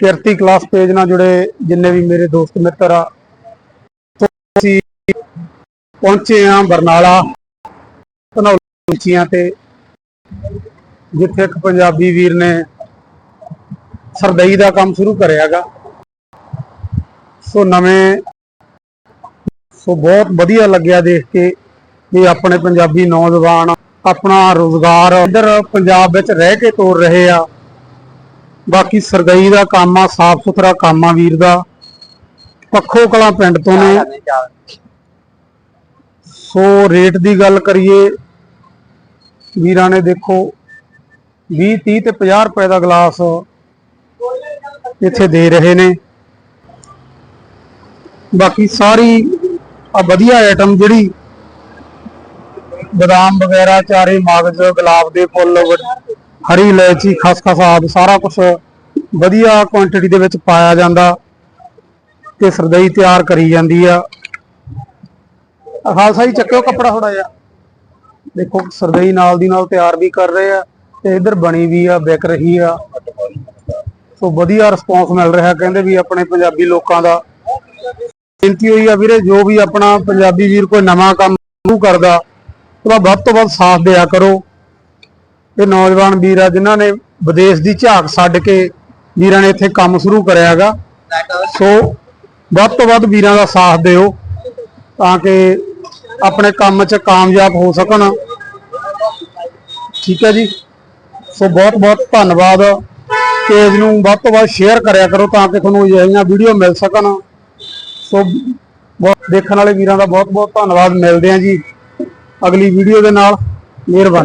ਕਿਰਤੀ class page ਨਾਲ ਜੁੜੇ ਜਿੰਨੇ ਵੀ ਮੇਰੇ ਦੋਸਤ ਮਿੱਤਰ ਆ ਅਸੀਂ ਪਹੁੰਚੇ ਆ ਬਰਨਾਲਾ ਧਨੌਲੀਆਂ ਤੇ, ਜਿੱਥੇ ਇੱਕ ਪੰਜਾਬੀ ਵੀਰ ਨੇ ਸਰਦਈ ਦਾ ਕੰਮ ਸ਼ੁਰੂ ਕਰਿਆਗਾ ਸੋ ਨਵੇਂ, ਸੋ ਬਹੁਤ ਵਧੀਆ ਲੱਗਿਆ ਦੇਖ ਕੇ ਵੀ ਆਪਣੇ ਪੰਜਾਬੀ ਨੌਜਵਾਨ ਆਪਣਾ ਰੋਜ਼ਗਾਰ ਇੱਧਰ ਪੰਜਾਬ ਵਿੱਚ ਰਹਿ ਕੇ ਤੋਰ ਰਹੇ ਆ। ਬਾਕੀ ਸਰਗਈ ਦਾ ਕੰਮ ਆ, ਸਾਫ਼ ਸੁਥਰਾ ਕੰਮ ਆ ਵੀਰ ਦਾ। ਪੱਖੋ ਕਲਾਂ ਪਿੰਡ ਤੋਂ ਨੇ। ਸੋ ਰੇਟ ਦੀ ਗੱਲ ਕਰੀਏ, ਵੀਰਾਂ ਨੇ ਦੇਖੋ 20 30 ਤੇ 50 ਰੁਪਏ ਦਾ ਗਲਾਸ ਇੱਥੇ ਦੇ ਰਹੇ ਨੇ। ਬਾਕੀ ਸਾਰੀ ਆ ਵਧੀਆ ਆਈਟਮ ਜਿਹੜੀ ਬਦਾਮ ਵਗੈਰਾ, ਚਾਰੇ ਮਗਜ਼, ਗੁਲਾਬ ਦੇ ਫੁੱਲ ਹਰੀ ਇਲਾਇਚੀ ਖਸਖਸ ਆਦਿ ਸਾਰਾ ਕੁਝ ਵਧੀਆ ਕੁਆਂਟੀਟੀ ਦੇ ਵਿੱਚ ਪਾਇਆ ਜਾਂਦਾ ਤੇ ਸਰਦਈ ਤਿਆਰ ਕਰੀ ਜਾਂਦੀ ਆ। ਖਾਲਸਾ ਜੀ, ਚੱਕਿਓ ਕੱਪੜਾ ਥੋੜਾ ਜਿਹਾ। ਦੇਖੋ, ਸਰਦਈ ਨਾਲ ਦੀ ਨਾਲ ਤਿਆਰ ਵੀ ਕਰ ਰਹੇ ਆ ਤੇ ਇਧਰ ਬਣੀ ਵੀ ਆ, ਵਿਕ ਰਹੀ ਆ। ਸੋ ਵਧੀਆ ਰਿਸਪੌਂਸ ਮਿਲ ਰਿਹਾ, ਕਹਿੰਦੇ ਵੀ ਆਪਣੇ ਪੰਜਾਬੀ ਲੋਕਾਂ ਦਾ। ਬੇਨਤੀ ਹੋਈ ਆ ਵੀਰੇ, ਜੋ ਵੀ ਆਪਣਾ ਪੰਜਾਬੀ ਵੀਰ ਕੋਈ ਨਵਾਂ ਕੰਮ ਸ਼ੁਰੂ ਕਰਦਾ, ਉਹਦਾ ਵੱਧ ਤੋਂ ਵੱਧ ਸਾਥ ਦਿਆ ਕਰੋ। ਇਹ ਨੌਜਵਾਨ ਵੀਰ ਆ ਜਿਨ੍ਹਾਂ ਨੇ ਵਿਦੇਸ਼ ਦੀ ਝਾਕ ਛੱਡ ਕੇ ਵੀਰਾਂ ਨੇ ਇੱਥੇ ਕੰਮ ਸ਼ੁਰੂ ਕਰਿਆ ਹੈਗਾ। ਸੋ ਵੱਧ ਤੋਂ ਵੱਧ ਵੀਰਾਂ ਦਾ ਸਾਥ ਦਿਓ ਤਾਂ ਕਿ ਆਪਣੇ ਕੰਮ 'ਚ ਕਾਮਯਾਬ ਹੋ ਸਕਣ। ਠੀਕ ਹੈ ਜੀ? ਸੋ ਬਹੁਤ ਬਹੁਤ ਧੰਨਵਾਦ। ਪੇਜ ਨੂੰ ਵੱਧ ਤੋਂ ਵੱਧ ਸ਼ੇਅਰ ਕਰਿਆ ਕਰੋ ਤਾਂ ਕਿ ਤੁਹਾਨੂੰ ਅਜਿਹੀਆਂ ਵੀਡੀਓ ਮਿਲ ਸਕਣ। ਸੋ ਬਹੁਤ ਦੇਖਣ ਵਾਲੇ ਵੀਰਾਂ ਦਾ ਬਹੁਤ ਬਹੁਤ ਧੰਨਵਾਦ। ਮਿਲਦੇ ਆਂ ਜੀ ਅਗਲੀ ਵੀਡੀਓ ਦੇ ਨਾਲ। ਮਿਹਰਬਾਨੀ।